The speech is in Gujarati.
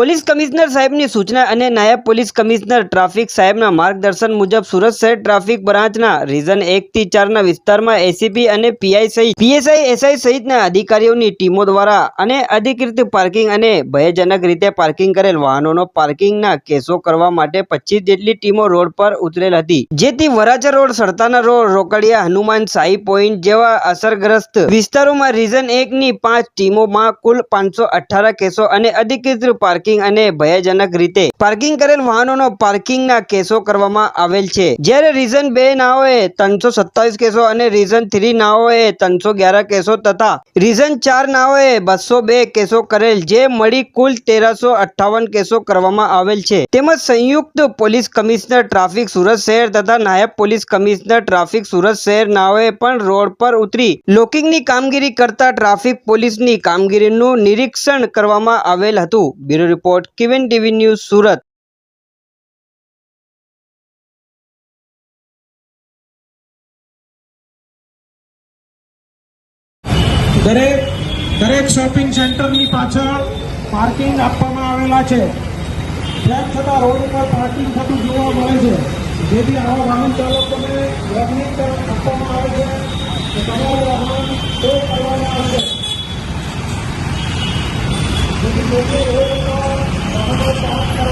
પોલીસ કમિશનર સાહેબની સૂચના અને નાયબ પોલીસ કમિશનર ટ્રાફિક સાહેબના માર્ગદર્શન મુજબ સુરત શહેર ટ્રાફિક બ્રાન્ચના રીઝન એક થી ચારના વિસ્તારમાં એસીપી અને પીઆઈ સહિત પીએસઆઈ, એસઆઈ સહિતના અધિકારીઓની ટીમો દ્વારા અને અધિકૃત પાર્કિંગ અને ભયજનક રીતે પાર્કિંગ કરેલ વાહનોનો પાર્કિંગના કેસો કરવા માટે પચીસ જેટલી ટીમો રોડ પર ઉતરેલ હતી. જેથી Varachha road, Sarthana road, Rokadiya, Hanuman Sai point જેવા અસરગ્રસ્ત વિસ્તારોમાં રીઝન એક ની પાંચ ટીમોમાં કુલ પાંચસો કેસો અને અધિકૃત પાર્કિંગ અને ભયજનક રીતે પાર્કિંગ કરેલ વાહનોનો પાર્કિંગના કેસો કરવામાં આવેલ છે. જ્યારે રીઝન બે નાઓએ ત્રણસો કેસો અને રીઝન થ્રી નાઓએ ત્રણસો કેસો તથા રીઝન ચાર નાઓએ બસો કેસો કરેલ, જે મળી કુલ તેરસો કેસો કરવામાં આવેલ છે. તેમજ સંયુક્ત પોલીસ કમિશનર ટ્રાફિક સુરત શહેર તથા નાયબ પોલીસ કમિશનર ટ્રાફિક સુરત શહેર નાઓએ પણ રોડ પર ઉતરી લોકિંગની કામગીરી કરતા ટ્રાફિક પોલીસની કામગીરીનું નિરીક્ષણ કરવામાં આવેલ હતું. બ્યુરો રિપોર્ટ કિવિન ટીવી ન્યૂઝ સુરત દરેક દરેક શોપિંગ સેન્ટરની પાછળ પાર્કિંગ આપવામાં આવેલા છે. તેમ છતાં રોડ ઉપર પાર્કિંગ થતું જોવા મળે છે. જેથી આવા વાહન ચાલકોને વોર્નિંગ આપવામાં આવે છે. કે તમારું વાહન કરવામાં આવશે જેથી લોકો રોડ ಸಹಕಾರ